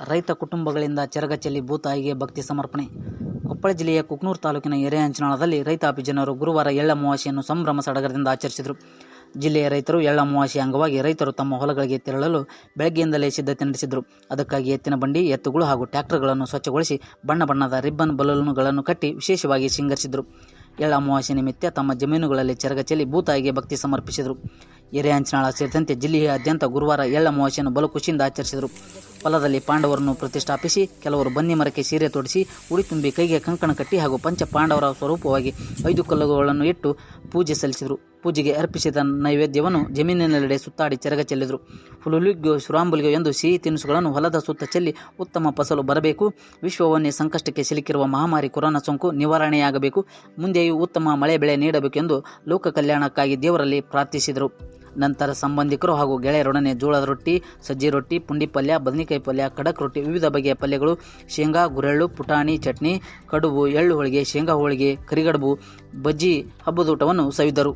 ರೈತ ಕುಟುಂಬಗಳಿಂದ ಚೆರಗಚೆಲ್ಲಿ ಭೂತಾಯಿಗೆ ಭಕ್ತಿ ಸಮರ್ಪಣೆ. ಕೊಪ್ಪಳ ಜಿಲ್ಲೆಯ ಕುಕ್ನೂರು ತಾಲೂಕಿನ ಎರೆಹಂಚನಾಳದಲ್ಲಿ ರೈತಾಪಿ ಜನರು ಗುರುವಾರ ಎಳ್ಳ ಅಮಾವಾಸ್ಯೆಯನ್ನು ಸಂಭ್ರಮ ಸಡಗರದಿಂದ ಆಚರಿಸಿದರು. ಜಿಲ್ಲೆಯ ರೈತರು ಎಳ್ಳ ಅಮಾವಾಸ್ಯೆ ಅಂಗವಾಗಿ ರೈತರು ತಮ್ಮ ಹೊಲಗಳಿಗೆ ತೆರಳಲು ಬೆಳಗ್ಗೆಯಿಂದಲೇ ಸಿದ್ಧತೆ ನಡೆಸಿದರು. ಅದಕ್ಕಾಗಿ ಎತ್ತಿನ ಬಂಡಿ, ಎತ್ತುಗಳು ಹಾಗೂ ಟ್ರ್ಯಾಕ್ಟರ್ಗಳನ್ನು ಸ್ವಚ್ಛಗೊಳಿಸಿ ಬಣ್ಣ ಬಣ್ಣದ ರಿಬ್ಬನ್ ಬಲೂನುಗಳನ್ನು ಕಟ್ಟಿ ವಿಶೇಷವಾಗಿ ಶೃಂಗರಿಸಿದರು. ಎಳ್ಳ ಅಮಾವಾಸ್ಯೆ ನಿಮಿತ್ತ ತಮ್ಮ ಜಮೀನುಗಳಲ್ಲಿ ಚರಗಚಲಿ ಭೂತಾಯಿಗೆ ಭಕ್ತಿ ಸಮರ್ಪಿಸಿದರು. ಎರೆಹಂಚನಾಳ ಸೇರಿದಂತೆ ಜಿಲ್ಲೆಯಾದ್ಯಂತ ಗುರುವಾರ ಎಳ್ಳ ಅಮಾವಾಸ್ಯೆಯನ್ನು ಬಲು ಖುಷಿಯಿಂದ ಆಚರಿಸಿದರು. ಹೊಲದಲ್ಲಿ ಪಾಂಡವರನ್ನು ಪ್ರತಿಷ್ಠಾಪಿಸಿ, ಕೆಲವರು ಬನ್ನಿ ಮರಕ್ಕೆ ಸೀರೆ ತೊಡಿಸಿ ಉಡಿ ತುಂಬಿ ಕೈಗೆ ಕಂಕಣ ಕಟ್ಟಿ ಹಾಗೂ ಪಂಚ ಪಾಂಡವರ ಸ್ವರೂಪವಾಗಿ ಐದು ಕಲ್ಲುಗಳನ್ನು ಇಟ್ಟು ಪೂಜೆ ಸಲ್ಲಿಸಿದರು. ಪೂಜೆಗೆ ಅರ್ಪಿಸಿದ ನೈವೇದ್ಯವನ್ನು ಜಮೀನಿನೆಲ್ಲೆಡೆ ಸುತ್ತಾಡಿ ಚೆರಗ ಚೆಲ್ಲಿದರು. ಹುಲುಲಿಗ್ಗೋ ಶುರಾಂಬುಲಿಗೋ ಎಂದು ಸಿಹಿ ತಿನಿಸುಗಳನ್ನು ಹೊಲದ ಸುತ್ತ ಚೆಲ್ಲಿ ಉತ್ತಮ ಫಸಲು ಬರಬೇಕು. ವಿಶ್ವವನ್ನೇ ಸಂಕಷ್ಟಕ್ಕೆ ಸಿಲುಕಿರುವ ಮಹಾಮಾರಿ ಕೊರೋನಾ ಸೋಂಕು ನಿವಾರಣೆಯಾಗಬೇಕು. ಮುಂದೆಯೂ ಉತ್ತಮ ಮಳೆ ಬೆಳೆ ನೀಡಬೇಕು ಎಂದು ಲೋಕ ಕಲ್ಯಾಣಕ್ಕಾಗಿ ದೇವರಲ್ಲಿ ಪ್ರಾರ್ಥಿಸಿದರು. ನಂತರ ಸಂಬಂಧಿಕರು ಹಾಗೂ ಗೆಳೆಯರೊಡನೆ ಜೋಳದ ರೊಟ್ಟಿ, ಸಜ್ಜಿ ರೊಟ್ಟಿ, ಪುಂಡಿ ಪಲ್ಯ, ಬದನೆಕಾಯಿ ಪಲ್ಯ ಖಡಕ್ ರೊಟ್ಟಿ, ವಿವಿಧ ಬಗೆಯ ಪಲ್ಯಗಳು, ಶೇಂಗಾ, ಗುರೆಳ್ಳು, ಪುಟಾಣಿ, ಚಟ್ನಿ, ಕಡುಬು ಎಳ್ಳು ಹೋಳಿಗೆ ಶೇಂಗಾ ಹೋಳಿಗೆ, ಕರಿಗಡುಬು, ಬಜ್ಜಿ ಹಬ್ಬದೂಟವನ್ನು ಸವಿದರು.